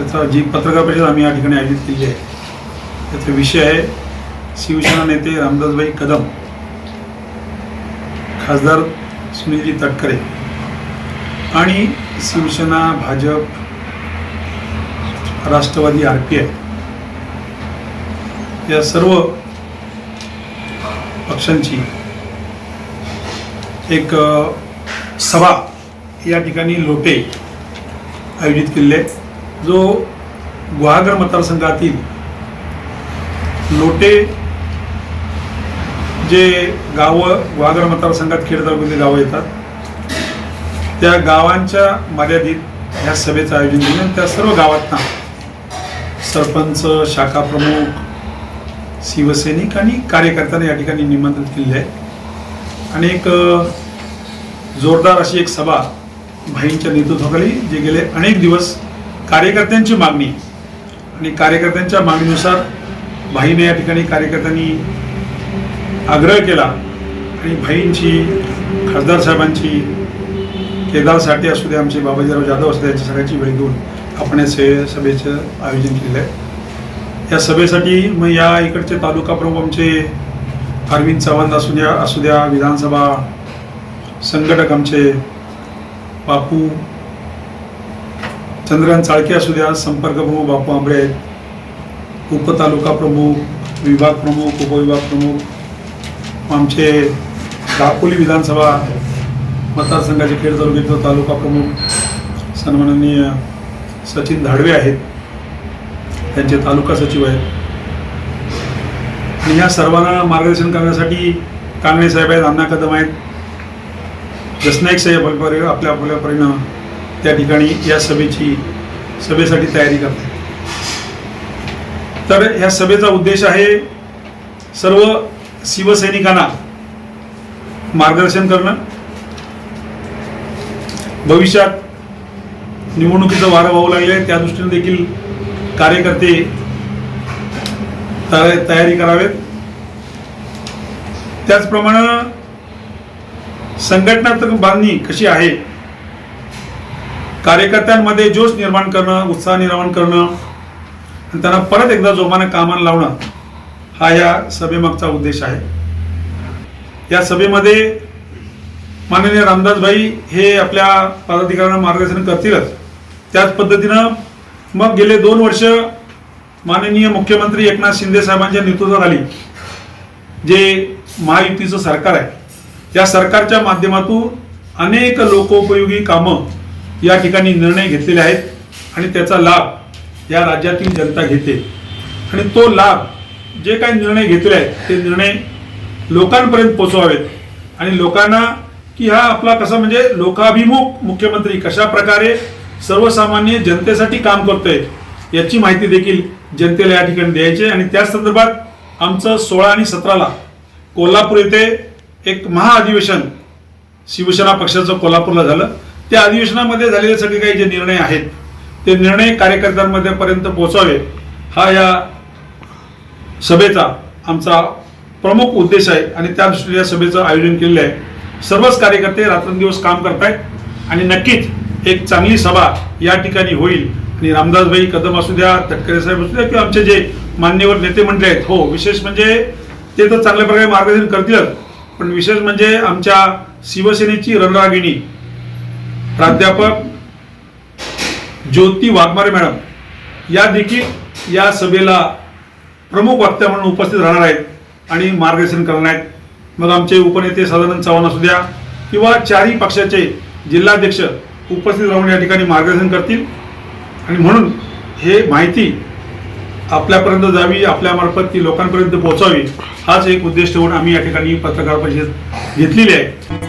त्याचा जी पत्रकार परिषद आम्ही या ठिकाणी आयोजित केली आहे त्याचा विषय आहे शिवसेना नेते रामदासभाई कदम खासदार सुनीलजी तटकरे आणि Shivsena Bhajap Rashtrawadi R P I या सर्व पक्षांची एक सभा या ठिकाणी लोटे आयोजित केलेली आहेत. जो गुहागर मतदारसंघातील लोटे जे गावं गुहागर मतदारसंघात खेड तालुक्यातील गावं येतात त्या गावांच्या मर्यादित ह्या सभेचं आयोजन केलं आणि त्या सर्व गावातना सरपंच शाखा प्रमुख शिवसैनिक आणि कार्यकर्त्यांना या ठिकाणी निमंत्रित केलेले आहे. आणि एक जोरदार अशी एक सभा भाईंच्या नेतृत्वाखाली जे गेले अनेक दिवस कार्यकर्त्यांची मागणी. आणि कार्यकर्त्यांच्या मागणीनुसार भाईने या ठिकाणी कार्यकर्त्यांनी आग्रह केला. आणि भाईंची खासदार साहेबांची केदार साठे असू दे आमचे बाबाजीराव जाधव असू दे सगळ्याची सगळ्यांची वेळ घेऊन आपण या से सभेचं आयोजन केलेलं आहे. या सभेसाठी मग या इकडचे तालुका प्रमुख आमचे अरविंद चव्हाण असू द्या असू द्या विधानसभा संघटक आमचे बापू चंद्रकांत चाळके असू द्या संपर्क प्रमुख बापू आंबळे आहेत उपतालुका प्रमुख विभाग प्रमुख उपविभाग प्रमुख आमचे दापोली विधानसभा मतदारसंघाचे खेड तालुक्याचे तालुका प्रमुख सन्माननीय सचिन धाडवे आहेत. त्यांचे तालुका सचिव आहेत. आणि ह्या सर्वांना मार्गदर्शन करण्यासाठी कांगणे साहेब आहेत अण्णा कदम आहेत. जसनाईक साहेब आपल्या आपल्या त्या ठिकाणी या सभेची सभेसाठी तयारी करतात. तर ह्या सभेचा उद्देश आहे सर्व शिवसैनिकांना मार्गदर्शन करणं. भविष्यात निवडणुकीचं वारं वाहू लागले त्या दृष्टीने देखील कार्यकर्ते तयारी करावेत. त्याचप्रमाणे संघटनात्मक बांधणी कशी आहे कार्यकर्त्यांमध्ये जोश निर्माण करणं उत्साह निर्माण करणं आणि त्यांना परत एकदा जोमानं कामाला लावणं हा या सभेमागचा उद्देश आहे. या सभेमध्ये माननीय रामदासभाई हे आपल्या पदाधिकाऱ्यांना मार्गदर्शन करतीलच. त्याच पद्धतीनं मग गेले दोन वर्ष माननीय मुख्यमंत्री एकनाथ शिंदे साहेबांच्या नेतृत्वाखाली जे महायुतीचं सरकार आहे. या सरकारच्या माध्यमातून अनेक लोकोपयोगी कामं या ठिकाणी निर्णय घेतलेले आहेत आणि त्याचा लाभ या राज्यातील जनता घेते. आणि तो लाभ जे काही निर्णय घेतले आहेत ते निर्णय लोकांपर्यंत पोचवावेत आणि लोकांना की हा आपला कसा म्हणजे लोकाभिमुख मुख्यमंत्री कशा प्रकारे सर्वसामान्य जनतेसाठी काम करतोय याची माहिती देखील जनतेला या ठिकाणी द्यायची आहे. आणि त्याच संदर्भात आमचं सोळा आणि सतराला कोल्हापूर येथे एक महाअधिवेशन शिवसेना पक्षाचं कोल्हापूरला झालं. त्या अधिवेशनामध्ये झालेले सगळे काही जे निर्णय आहेत ते निर्णय कार्यकर्त्यांमध्ये पर्यंत पोहोचावे हा या सभेचा आमचा प्रमुख उद्देश आहे आणि त्या दृष्टीने या सभेचं आयोजन केलेलं आहे. सर्वच कार्यकर्ते रात्रंदिवस काम करतायत आणि नक्कीच एक चांगली सभा या ठिकाणी होईल. आणि रामदासभाई कदम असू द्या तटकरे साहेब असू द्या किंवा आमचे जे मान्यवर नेते मंडळी आहेत हो विशेष म्हणजे ते तर चांगल्या प्रकारे मार्गदर्शन करतीलच पण विशेष म्हणजे आमच्या शिवसेनेची रणरागिणी प्राध्यापक ज्योती वाघमारे मॅडम या देखील या सभेला प्रमुख वक्त्या म्हणून उपस्थित राहणार आहेत आणि मार्गदर्शन करणार आहेत. मग आमचे उपनेते सदानंद चव्हाण असू द्या किंवा चारही पक्षाचे जिल्हाध्यक्ष उपस्थित राहून या ठिकाणी मार्गदर्शन करतील. आणि म्हणून हे माहिती आपल्यापर्यंत जावी आपल्यामार्फत ती लोकांपर्यंत पोहोचावी हाच एक उद्देश ठेवून आम्ही या ठिकाणी पत्रकार परिषद घेतलेली आहे.